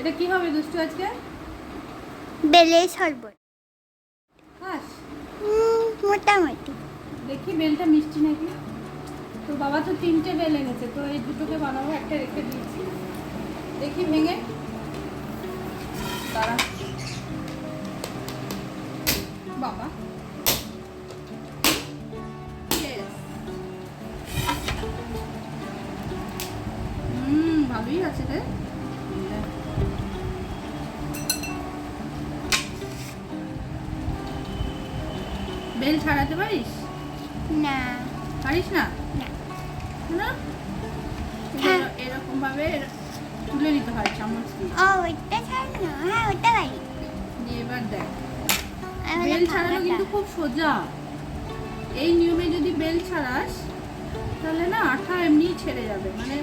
এটা কি হবে দুষ্টু আজকে? বেলের শরবত। খাস উম, মোটামুটি। দেখি বেলটা মিষ্টি নাকি? তো বাবা তো তিনটে বেল এনেছে তো এই দুটোকে বানাবো একটা রেখে দিয়েছি। দেখি ভেঙে। দাঁড়া। বাবা। ভালোই আছে রে। বেল ছাড়াতে পারিস? না। পারিস না? না। হ্যাঁ। এরকম ভাবে তুলে নিতে হয় চামচ দিয়ে। ও ওইটা ছাড়ানো হ্যাঁ ওটা পারি। দিয়ে এবার দেখ। বেল ছাড়ানো কিন্তু খুব সোজা। এই নিয়মে যদি বেল ছাড়াস তাহলে না আঠা এমনিই ছেড়ে যাবে। মানে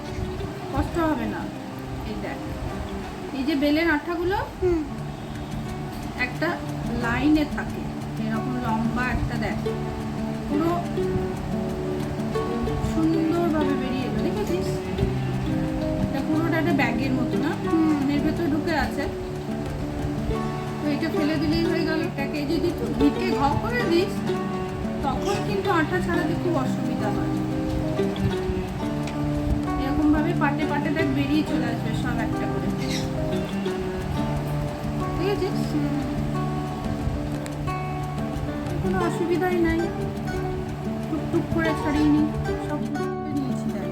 কষ্ট হবে না। এই দেখ। এই যে বেলের আঠাগুলো একটা লাইনে থাকে। এরকম লম্বা একটা দেখ। পুরো সুন্দরভাবে বেরিয়ে এলো দেখেছিস? এটা পুরোটা একটা ব্যাগের মতো না? এর ভেতর ঢুকে আছে। তো এটা ফেলে দিলেই হয়ে গেল এটাকে যদি তুই ভিটে ঘ করে দিস তখন কিন্তু আঠা ছাড়াতে খুব অসুবিধা হয়। এরকম ভাবে পাটে পাটে দেখ বেরিয়ে চলে আসবে। অসুবিধাই নাই। টুকটুক করে ছাড়িয়ে নি সব নিয়েছি দেখ।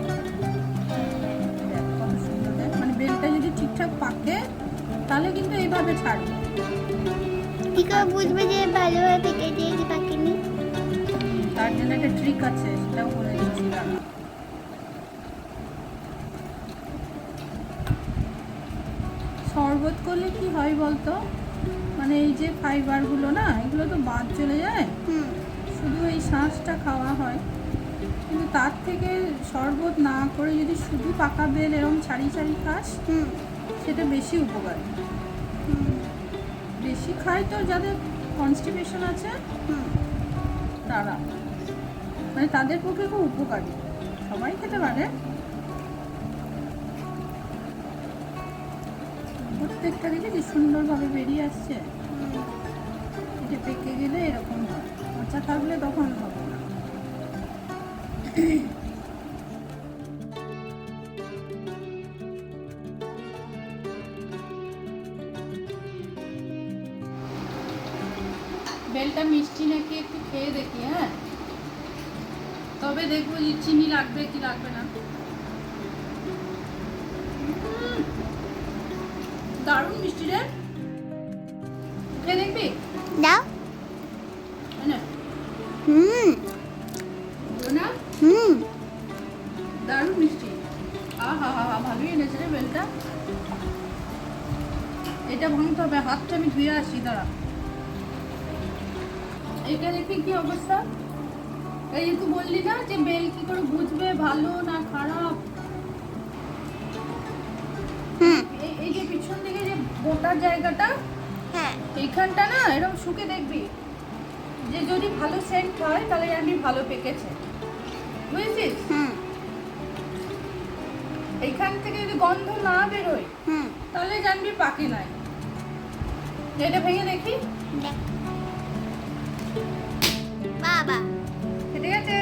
দেখ কত সুন্দর দেখ। মানে বেলটা যদি ঠিকঠাক পাকে তাহলে কিন্তু এইভাবে ছাড়বে কি করে বুঝবে যে ভালোভাবে পেকে দিয়ে পাকেনি? তার জন্য একটা ট্রিক আছে সেটাও বলে দিচ্ছি শরবত করলে কি হয় বলতো? মানে এই যে ফাইবারগুলো না এগুলো তো বাদ চলে যায়। হুম। শুধু এই শাঁসটা খাওয়া হয়। কিন্তু তার থেকে শরবত না করে যদি শুধু পাকা বেল এরকম ছাড়ি ছাড়ি খাস হুম। সেটা বেশি উপকারী। বেশি খায় তো যাদের কনস্টিপেশন আছে তারা। মানে তাদের পক্ষে খুব উপকারী। সবাই খেতে পারে। প্রত্যেকটা দেখে দেখেছি সুন্দরভাবে বেরিয়ে আসছে, এটা পেকে গেলে এরকম হয়। কাঁচা থাকলে তখন হবে না। বেলটা মিষ্টি নাকি একটু খেয়ে দেখি হ্যাঁ? তবে দেখব যে চিনি লাগবে কি লাগবে না। দারুণ মিষ্টি রে। খেয়ে দেখবি? দাও। হুম। হুম। দারুণ মিষ্টি। আহা হা হা ভালোই এনেছে রে বেলটা। এটা ভাঙতে হবে হাতটা আমি ধুয়ে আসি দাঁড়া। এটা দেখি কি অবস্থা? এই তুই বললি না যে বেল কি করে বুঝবে ভালো না খারাপ? গোটার জায়গাটা? হ্যাঁ। এইখানটা না এরকম শুকে দেখবি। যে যদি ভালো সেন্ট হয় তাহলে আমি ভালো পেকেছে। বুঝেছিস? হুম। এইখান থেকে যদি গন্ধ না বেরোয় হুম। তাহলে জানবি পাকে নাই। এটা ভেঙে দেখি। বাবা। ঠিক আছে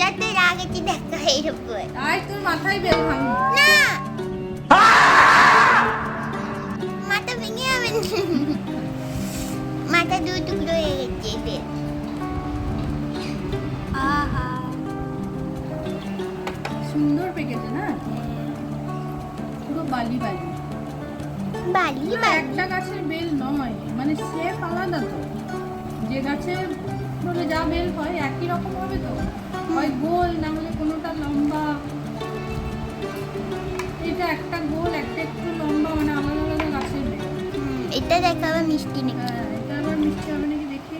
যাতে রাগেছি দেখো। এর উপর আয় তোর মাথায় বেল ভাঙি না। মাথা ভেঙে যাবে মাথা দু টুকরো হয়ে গেছে এতে। আহা। সুন্দর পেকেছে না? পুরো বালি বালি। বালি বালি। একটা গাছের বেল নয় মানে শেপ আলাদা তো। যে গাছে যা বেল হয় একই রকম হবে তো? হয় গোল না এটা দেখো আবার মিষ্টি নেই। হ্যাঁ এটা আবার মিষ্টি হবে নাকি দেখি।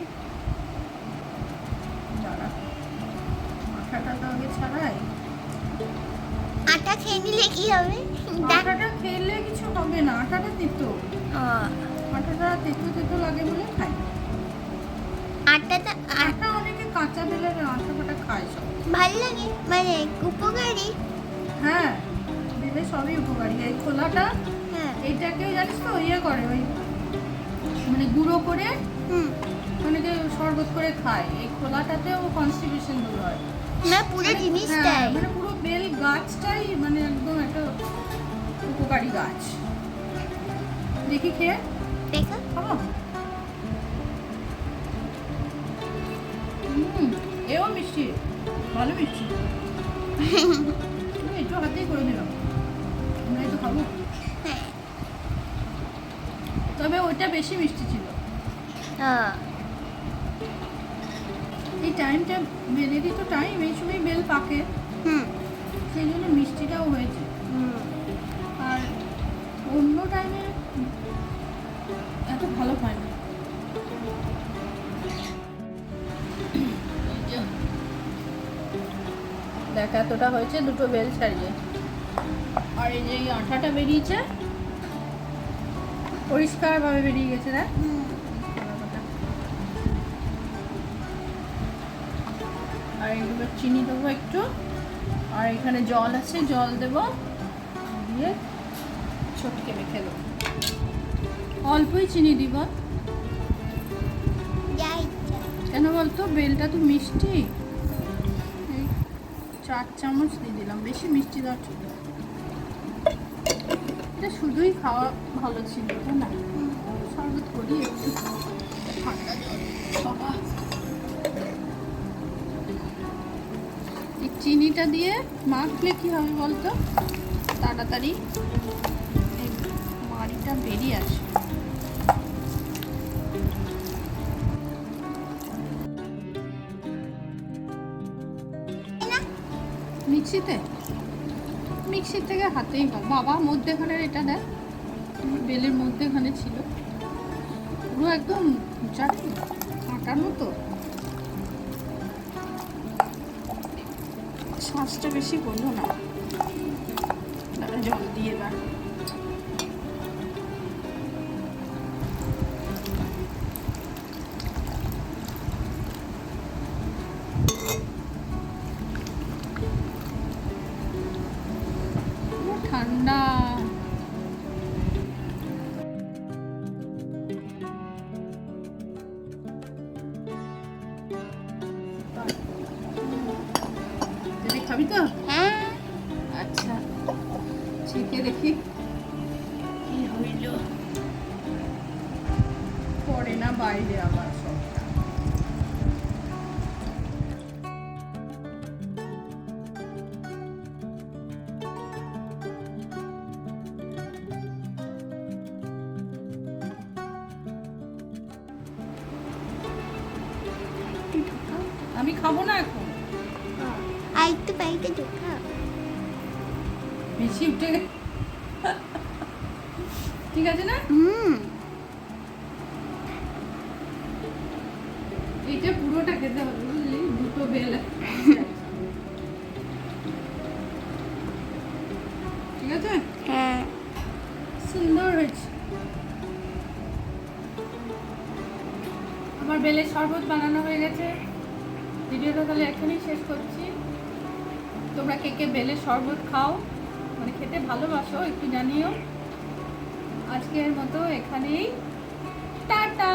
আঠাটা তো আগে ছাড়াই। আটা খেয়ে নিলে কি হবে? আটাটা খেলে কিছু হবে না আটাটা তেতো। আটাটা তেতো তেতো লাগে বলে খাই। আটাটা আটা অনেকে কাঁচা বেলের আটা ফাটা খায় সব। ভালো লাগে? মানে উপকারী? হ্যাঁ বেলে সবই উপকারী। এই খোলাটা হ্যাঁ। এইটাকেও জানিস তো ইয়ে করে ওই মানে গুঁড়ো করে অনেকে শরবত করে খায় এই খোলাটাতেও কনস্টিপেশন দূর হয়। না পুরো মানে- জিনিসটাই। হ্যাঁ, মানে পুরো বেল গাছটাই মানে একদম একটা উপকারী গাছ। দেখি খেয়ে। দেখো। খাব? এও মিষ্টি ভালো মিষ্টি। একটু হাতেই করে দিলাম আমরা একটু খাব। তবে ওইটা বেশি মিষ্টি ছিল। হ্যাঁ। এই টাইমটা বেলেরই তো টাইম এই সময় বেল পাকে। হুম। সেই জন্য মিষ্টিটাও হয়েছে। হুম। আর অন্য টাইমে এত ভালো হয় না। দেখ এতটা হয়েছে দুটো বেল ছাড়িয়ে। আর এই যে আঠাটা বেরিয়েছে পরিষ্কারভাবে বেরিয়ে গেছে, দেখ। আর এগুলো চিনি দেবো একটু। আর এখানে জল আছে, জল দেবো। দিয়ে ছোটকে মেখে দেবো। অল্পই চিনি দিব। কেন বলতো? বেলটা তো মিষ্টি। চার চামচ দিয়ে দিলাম। বেশি মিষ্টি দেওয়া ঠিক এটা শুধুই খাওয়া ভালো ছিল, তাই না? শরবত করি, একটু চিনিটা দিয়ে মাখলে কি হবে বলতো? তাড়াতাড়ি মাড়িটা বেরিয়ে আসে। মিক্সিতে মিক্সির থেকে হাতেই হয়। বাবা মধ্যেখানের এটা দেয়, বেলের মধ্যেখানে ছিল। পুরো একদম জানি আটার মতো শ্বাসটা বেশি বলল না। জল দিয়ে দাঁড়া খাবি তো? হ্যাঁ। আচ্ছা ছেঁকে দেখি। কি হইল? পড়ে না বাইরে আবার সবটা আমি খাব না এখন? আর একটু বাড়িতে ঢোকা। বেশি উঠে ঠিক আছে না? হুম। এইটা পুরোটা খেতে হবে বুঝলি দুটো বেল। ঠিক আছে? হ্যাঁ। সুন্দর হয়েছে। আমার বেলের শরবত বানানো হয়ে গেছে। ভিডিওটা তাহলে এখানেই শেষ করছি। তোমরা কে কে বেলে শরবত খাও মানে খেতে ভালোবাসো, একটু জানিও। আজকের মতো এখানেই। টাটা!